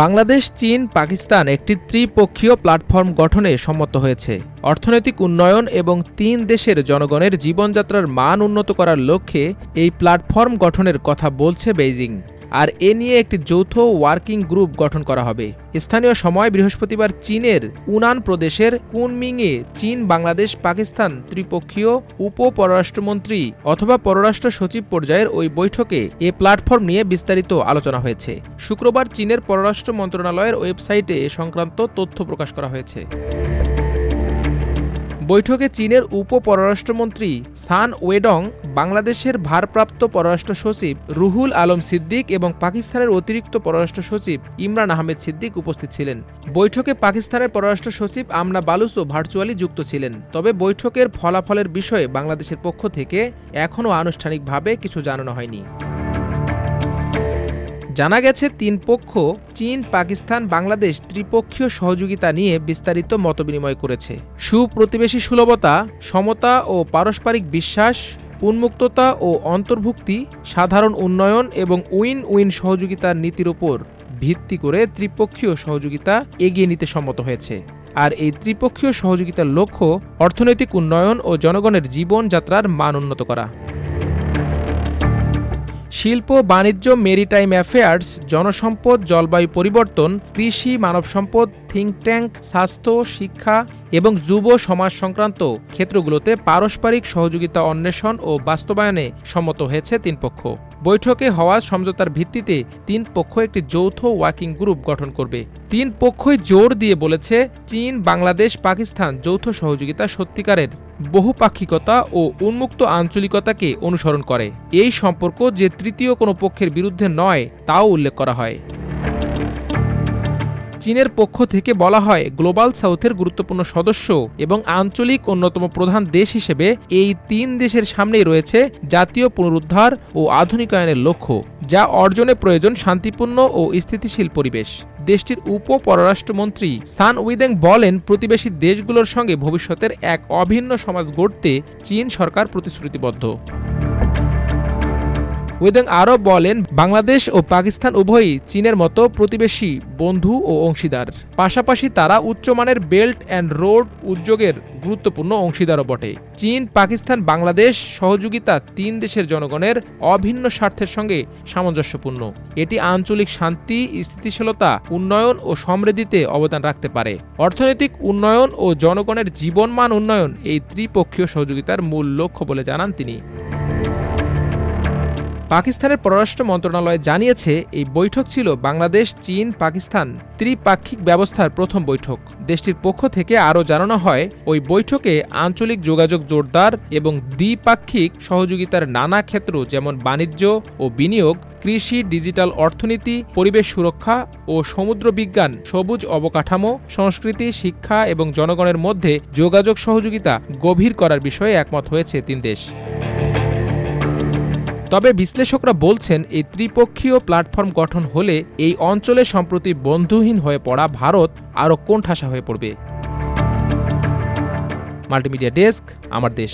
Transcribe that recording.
বাংলাদেশ, চীন, পাকিস্তান একটি ত্রিপক্ষীয় প্ল্যাটফর্ম গঠনে সম্মত হয়েছে। অর্থনৈতিক উন্নয়ন এবং তিন দেশের জনগণের জীবনযাত্রার মান উন্নত করার লক্ষ্যে এই প্ল্যাটফর্ম গঠনের কথা বলছে বেইজিং। আর এ নিয়ে একটি যৌথ ওয়ার্কিং গ্রুপ গঠন করা হবে। স্থানীয় সময় বৃহস্পতিবার চীনের উনান প্রদেশের কুনমিংয়ে চীন, বাংলাদেশ, পাকিস্তান ত্রিপক্ষীয় উপ পররাষ্ট্রমন্ত্রী অথবা পররাষ্ট্র সচিব পর্যায়ের ওই বৈঠকে এ প্ল্যাটফর্ম নিয়ে বিস্তারিত আলোচনা হয়েছে। শুক্রবার চীনের পররাষ্ট্র মন্ত্রণালয়ের ওয়েবসাইটে এ সংক্রান্ত তথ্য প্রকাশ করা হয়েছে। বৈঠকে চীনের উপ পররাষ্ট্রমন্ত্রী সান ওয়েডং, বাংলাদেশের ভারপ্রাপ্ত পররাষ্ট্র সচিব রুহুল আলম সিদ্দিক এবং পাকিস্তানের অতিরিক্ত পররাষ্ট্র সচিব ইমরান আহমেদ সিদ্দিক উপস্থিত ছিলেন। বৈঠকে পাকিস্তানের পররাষ্ট্র সচিব আমনা বালুসও ভার্চুয়ালি যুক্ত ছিলেন। তবে বৈঠকের ফলাফলের বিষয়ে বাংলাদেশের পক্ষ থেকে এখনও আনুষ্ঠানিকভাবে কিছু জানানো হয়নি। জানা গেছে, তিন পক্ষ, চীন, পাকিস্তান, বাংলাদেশ ত্রিপক্ষীয় সহযোগিতা নিয়ে বিস্তারিত মতবিনিময় করেছে। সুপ্রতিবেশী সুলভতা, সমতা ও পারস্পরিক বিশ্বাস, উন্মুক্ততা ও অন্তর্ভুক্তি, সাধারণ উন্নয়ন এবং উইন উইন সহযোগিতার নীতির ওপর ভিত্তি করে ত্রিপক্ষীয় সহযোগিতা এগিয়ে নিতে সম্মত হয়েছে। আর এই ত্রিপক্ষীয় সহযোগিতার লক্ষ্য অর্থনৈতিক উন্নয়ন ও জনগণের জীবনযাত্রার মান উন্নত করা। শিল্প, বাণিজ্য, মেরিটাইম অ্যাফেয়ার্স, জনসম্পদ, জলবায়ু পরিবর্তন, কৃষি, মানব সম্পদ, থিঙ্ক ট্যাঙ্ক, স্বাস্থ্য, শিক্ষা এবং যুব সমাজ সংক্রান্ত ক্ষেত্রগুলোতে পারস্পরিক সহযোগিতা অন্বেষণ ও বাস্তবায়নে সম্মত হয়েছে তিন পক্ষ। বৈঠকে হওয়া সমঝোতার ভিত্তিতে তিন পক্ষ একটি যৌথ ওয়ার্কিং গ্রুপ গঠন করবে। তিন পক্ষই জোর দিয়ে বলেছে, চীন, বাংলাদেশ, পাকিস্তান যৌথ সহযোগিতা সত্যিকারের বহুপাক্ষিকতা ও উন্মুক্ত আঞ্চলিকতাকে অনুসরণ করে। এই সম্পর্ক যে তৃতীয় কোনো পক্ষের বিরুদ্ধে নয়, তাও উল্লেখ করা হয়। চীনের পক্ষ থেকে বলা হয়, গ্লোবাল সাউথের গুরুত্বপূর্ণ সদস্য এবং আঞ্চলিক অন্যতম প্রধান দেশ হিসেবে এই তিন দেশের সামনেই রয়েছে জাতীয় পুনরুদ্ধার ও আধুনিকায়নের লক্ষ্য, যা অর্জনে প্রয়োজন শান্তিপূর্ণ ও স্থিতিশীল পরিবেশ। দেশটির উপ পররাষ্ট্রমন্ত্রী সান উইদেং বলেন, প্রতিবেশী দেশগুলোর সঙ্গে ভবিষ্যতের এক অভিন্ন সমাজ গড়তে চীন সরকার প্রতিশ্রুতিবদ্ধ। ওয়েদেং আরও বলেন, বাংলাদেশ ও পাকিস্তান উভয়ই চীনের মতো প্রতিবেশী বন্ধু ও অংশীদার। পাশাপাশি তারা উচ্চমানের বেল্ট অ্যান্ড রোড উদ্যোগের গুরুত্বপূর্ণ অংশীদারও বটে। চীন, পাকিস্তান, বাংলাদেশ সহযোগিতা তিন দেশের জনগণের অভিন্ন স্বার্থের সঙ্গে সামঞ্জস্যপূর্ণ। এটি আঞ্চলিক শান্তি, স্থিতিশীলতা, উন্নয়ন ও সমৃদ্ধিতে অবদান রাখতে পারে। অর্থনৈতিক উন্নয়ন ও জনগণের জীবনমান উন্নয়ন এই ত্রিপক্ষীয় সহযোগিতার মূল লক্ষ্য বলে জানান তিনি। পাকিস্তানের পররাষ্ট্র মন্ত্রণালয় জানিয়েছে, এই বৈঠক ছিল বাংলাদেশ, চীন, পাকিস্তান ত্রিপাক্ষিক ব্যবস্থার প্রথম বৈঠক। দেশটির পক্ষ থেকে আরও জানানো হয়, ওই বৈঠকে আঞ্চলিক যোগাযোগ জোরদার এবং দ্বিপাক্ষিক সহযোগিতার নানা ক্ষেত্র যেমন বাণিজ্য ও বিনিয়োগ, কৃষি, ডিজিটাল অর্থনীতি, পরিবেশ সুরক্ষা ও সমুদ্র বিজ্ঞান সবুজ অবকাঠামো, সংস্কৃতি, শিক্ষা এবং জনগণের মধ্যে যোগাযোগ সহযোগিতা গভীর করার বিষয়ে একমত হয়েছে তিন দেশ। তবে বিশ্লেষকরা বলছেন, এই ত্রিপক্ষীয় প্ল্যাটফর্ম গঠন হলে এই অঞ্চলে সম্প্রতি বন্ধুহীন হয়ে পড়া ভারত আরও কোণঠাসা হয়ে পড়বে। মাল্টিমিডিয়া ডেস্ক, আমার দেশ।